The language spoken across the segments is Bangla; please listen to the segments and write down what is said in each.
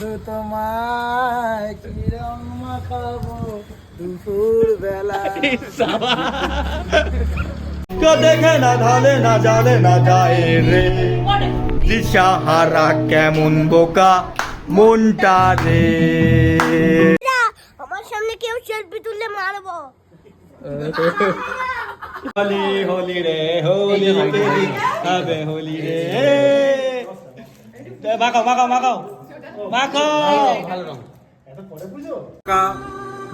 বন্ধু তোমায় কি রং মাখাবো দুপুর বেলা কেউ দেখে না ঢালে না জানে না যায় রে। দিশাহারা কেমন বোকা মনটা রে। আমার সামনে কেউ সেলফি তুললে মারবো। হোলি হোলি রে হোলি হবে হোলি রে। মাখাও মাখাও মাখাও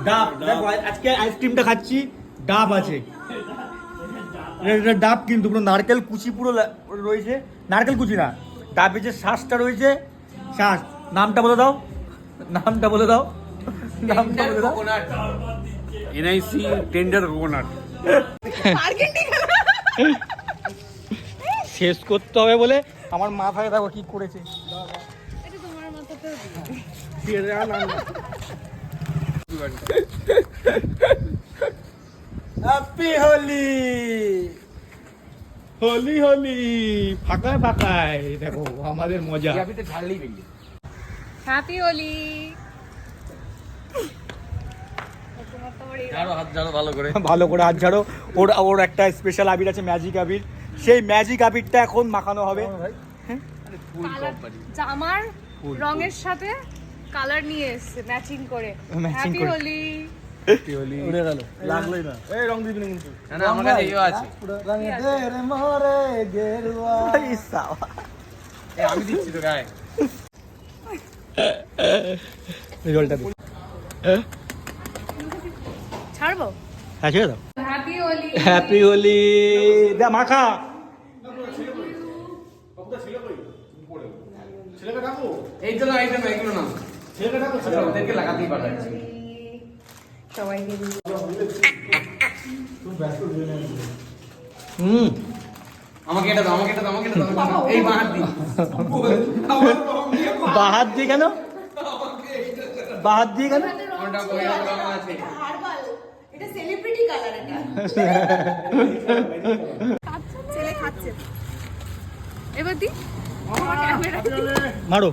ডাব দেখো আজকে আইসক্রিমটা খাচ্ছি ডাব আছে। ডাব কিন্তু পুরো নারকেল কুচি পুরো রয়েছে। নারকেল কুচি না ডাবের যে শ্বাসটা রয়েছে শ্বাস নামটা বলে দাও। নামটা বলে দাও। নামটা বলে দাও। এনআইসি টেন্ডার কোকোনাট শেষ করতে হবে বলে আমার মাথায় দেখো কি করেছে। হ্যাপি হোলি হোলি হোলি ফাঁকায় ফাঁকায় দেখো আমাদের মজা। হ্যাপি হোলি ঝাড়ো হাত ঝাড়ো ভালো করে। হাত ঝাড়ো। ওর ওর একটা স্পেশাল আবির আছে ম্যাজিক আবির। সেই ম্যাজিক আবিরটা এখন মাখানো হবে। ফুল জামার রঙের সাথে কালার নিয়ে এসেছে ম্যাচিং করে। হ্যাপি করে। হোলি উড়ে গেল। লাগলোই না। এই রং দিবি না কিন্তু। না না আমার কাছে আছে। রঙে দের মরে গেরুয়া। এ, আমি দিচ্ছি তো গায়ে জলটা দিই ছাড়বো? হ্যাঁ ছেড়ে দাও। হ্যাপি হোলি হ্যাপি হোলি দা মাখা। এই তো না এইটা না এগুলো না। ওদেরকে লাগাতেই পাঠাচ্ছি সবাইকে হুম। আমাকে এটা দাও আমাকে এটা দাও আমাকে এটা দাও। এই বাহার দি বাহাত দিয়ে কেন? বাহাত দিয়ে কেন? আমারটা বই রং আছে। এটা সেলিব্রিটি কালার এটা ছেলে খাচ্ছে। এবার দি মারো।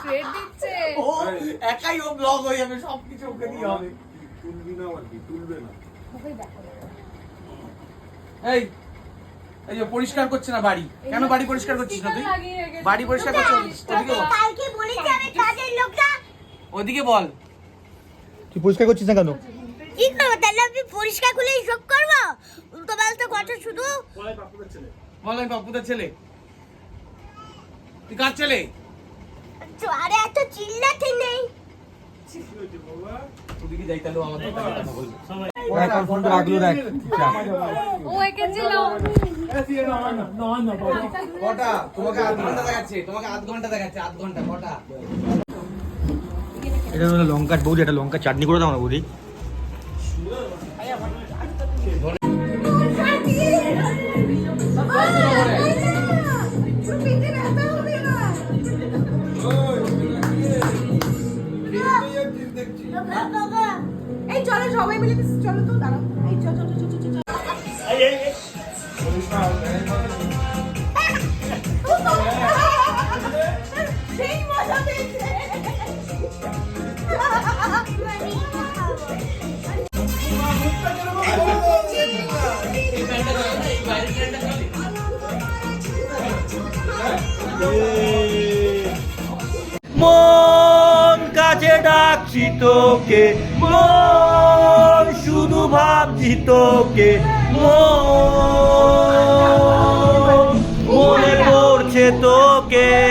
থ্রেড দিচ্ছে। একাই ও ব্লগ হয়ে যাবে সব কিছু ওকে দিয়ে হবে। এই এই যে পরিষ্কার করছে না বাড়ি? কেন বাড়ি পরিষ্কার করছিস না তুই। বাড়ি পরিষ্কার করছিস ওদিকে বল। কালকে বলেছি আমি কাজের লোকটা ওদিকে বল। তুই পরিষ্কার করছিস না কেন? কি করব তাহলে আমি পরিষ্কার করলে সব করব? উল্টো পাল্টা কথা শুধু। বল আমি পাপ্পুদার ছেলে। তুই কার ছেলে? আরে এত চিল্লাতে নেই। ওদিকে যাই তাহলে আমার কথা বলবে। এখন ফোনটা রাখল দেখ। ও এঁকেছিল। কটা? তোমাকে আধ ঘণ্টা দেখাচ্ছে তোমাকে আধ ঘণ্টা দেখাচ্ছে আধ ঘণ্টা কটা? এটা হলো লঙ্কার বৌদি, এটা লঙ্কা চাটনি করে দাও না বৌদি। এই চলো সবাই মিলে, চলো তো, দাঁড়াও। এই চলো চলো চলো। ডাকছি তোকে মন শুধু ভাবছি তোকে মনে পড়ছে তোকে।